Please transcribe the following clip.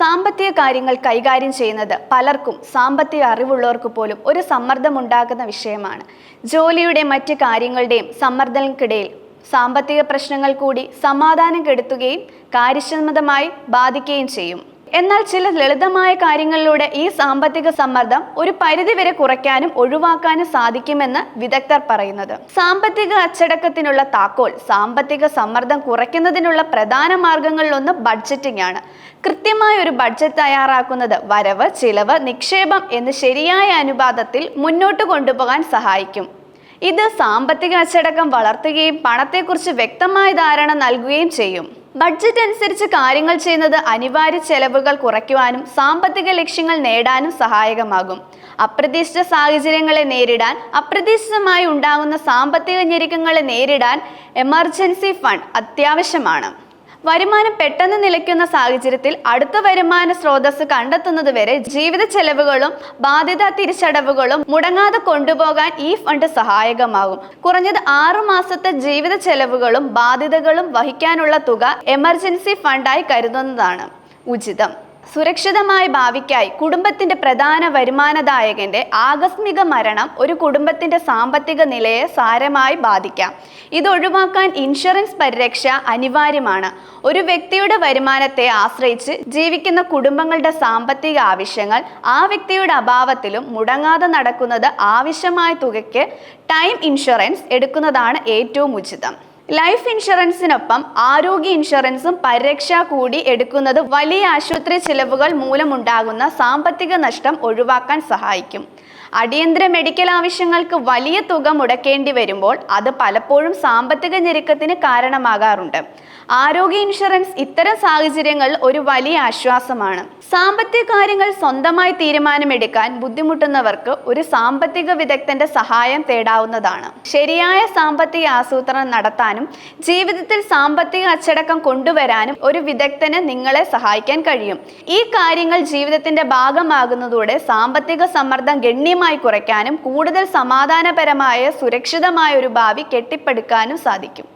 സാമ്പത്തിക കാര്യങ്ങൾ കൈകാര്യം ചെയ്യുന്നത് പലർക്കും സാമ്പത്തിക അറിവുള്ളവർക്ക് പോലും ഒരു സമ്മർദ്ദമുണ്ടാകുന്ന വിഷയമാണ്. ജോലിയുടെ മറ്റ് കാര്യങ്ങളുടെയും സമ്മർദ്ദങ്ങൾക്കിടയിൽ സാമ്പത്തിക പ്രശ്നങ്ങൾ കൂടി സമാധാനം കെടുത്തുകയും കാര്യക്ഷമതമായി ബാധിക്കുകയും ചെയ്യും. എന്നാൽ ചില ലളിതമായ കാര്യങ്ങളിലൂടെ ഈ സാമ്പത്തിക സമ്മർദ്ദം ഒരു പരിധിവരെ കുറയ്ക്കാനും ഒഴിവാക്കാനും സാധിക്കുമെന്ന് വിദഗ്ധർ പറയുന്നത്. സാമ്പത്തിക അച്ചടക്കത്തിനുള്ള താക്കോൽ സാമ്പത്തിക സമ്മർദ്ദം കുറയ്ക്കുന്നതിനുള്ള പ്രധാന മാർഗങ്ങളിലൊന്ന് ബഡ്ജറ്റിംഗ് ആണ്. കൃത്യമായ ഒരു ബഡ്ജറ്റ് തയ്യാറാക്കുന്നത് വരവ് ചിലവ് നിക്ഷേപം എന്ന് ശരിയായ അനുപാതത്തിൽ മുന്നോട്ട് കൊണ്ടുപോകാൻ സഹായിക്കും. ഇത് സാമ്പത്തിക അച്ചടക്കം വളർത്തുകയും പണത്തെക്കുറിച്ച് വ്യക്തമായ ധാരണ നൽകുകയും ചെയ്യും. ബഡ്ജറ്റ് അനുസരിച്ച് കാര്യങ്ങൾ ചെയ്യുന്നത് അനിവാര്യ ചെലവുകൾ കുറയ്ക്കുവാനും സാമ്പത്തിക ലക്ഷ്യങ്ങൾ നേടാനും സഹായകമാകും. അപ്രതീക്ഷിത സാഹചര്യങ്ങളെ നേരിടാൻ അപ്രതീക്ഷിതമായി ഉണ്ടാകുന്ന സാമ്പത്തിക ഞെരുക്കങ്ങളെ നേരിടാൻ എമർജൻസി ഫണ്ട് അത്യാവശ്യമാണ്. വരുമാനം പെട്ടെന്ന് നിലയ്ക്കുന്ന സാഹചര്യത്തിൽ അടുത്ത വരുമാന സ്രോതസ് കണ്ടെത്തുന്നത് വരെ ജീവിത ചെലവുകളും ബാധ്യത തിരിച്ചടവുകളും മുടങ്ങാതെ കൊണ്ടുപോകാൻ ഈ ഫണ്ട് സഹായകമാകും. കുറഞ്ഞത് ആറു മാസത്തെ ജീവിത ചെലവുകളും ബാധ്യതകളും വഹിക്കാനുള്ള തുക എമർജൻസി ഫണ്ടായി കരുതുന്നതാണ്. ഉചിതം. സുരക്ഷിതമായ ഭാവിക്കായി കുടുംബത്തിന്റെ പ്രധാന വരുമാനദായകന്റെ ആകസ്മിക മരണം ഒരു കുടുംബത്തിന്റെ സാമ്പത്തിക നിലയെ സാരമായി ബാധിക്കാം. ഇത് ഒഴിവാക്കാൻ ഇൻഷുറൻസ് പരിരക്ഷ അനിവാര്യമാണ്. ഒരു വ്യക്തിയുടെ വരുമാനത്തെ ആശ്രയിച്ച് ജീവിക്കുന്ന കുടുംബങ്ങളുടെ സാമ്പത്തിക ആവശ്യങ്ങൾ ആ വ്യക്തിയുടെ അഭാവത്തിലും മുടങ്ങാതെ നടക്കുന്നത് ആവശ്യമായ തുകയ്ക്ക് ടൈം ഇൻഷുറൻസ് എടുക്കുന്നതാണ് ഏറ്റവും ഉചിതം. ലൈഫ് ഇൻഷുറൻസിനൊപ്പം ആരോഗ്യ ഇൻഷുറൻസും പരിരക്ഷ കൂടി എടുക്കുന്നത് വലിയ ആശുപത്രി ചിലവുകൾ മൂലമുണ്ടാകുന്ന സാമ്പത്തിക നഷ്ടം ഒഴിവാക്കാൻ സഹായിക്കും. അടിയന്തര മെഡിക്കൽ ആവശ്യങ്ങൾക്ക് വലിയ തുക മുടക്കേണ്ടി വരുമ്പോൾ അത് പലപ്പോഴും സാമ്പത്തിക ഞെരുക്കത്തിന് കാരണമാകാറുണ്ട്. ആരോഗ്യ ഇൻഷുറൻസ് ഇത്തരം സാഹചര്യങ്ങളിൽ ഒരു വലിയ ആശ്വാസമാണ്. സാമ്പത്തിക കാര്യങ്ങൾ സ്വന്തമായി തീരുമാനമെടുക്കാൻ ബുദ്ധിമുട്ടുന്നവർക്ക് ഒരു സാമ്പത്തിക വിദഗ്ധന്റെ സഹായം തേടാവുന്നതാണ്. ശരിയായ സാമ്പത്തിക ആസൂത്രണം നടത്താനും ജീവിതത്തിൽ സാമ്പത്തിക അച്ചടക്കം കൊണ്ടുവരാനും ഒരു വിദഗ്ധന് നിങ്ങളെ സഹായിക്കാൻ കഴിയും. ഈ കാര്യങ്ങൾ ജീവിതത്തിന്റെ ഭാഗമാകുന്നതോടെ സാമ്പത്തിക സമ്മർദ്ദം ഗണ്യമായി കുറയ്ക്കാനും കൂടുതൽ സമാധാനപരമായ സുരക്ഷിതമായ ഒരു ഭാവി കെട്ടിപ്പടുക്കാനും സാധിക്കും.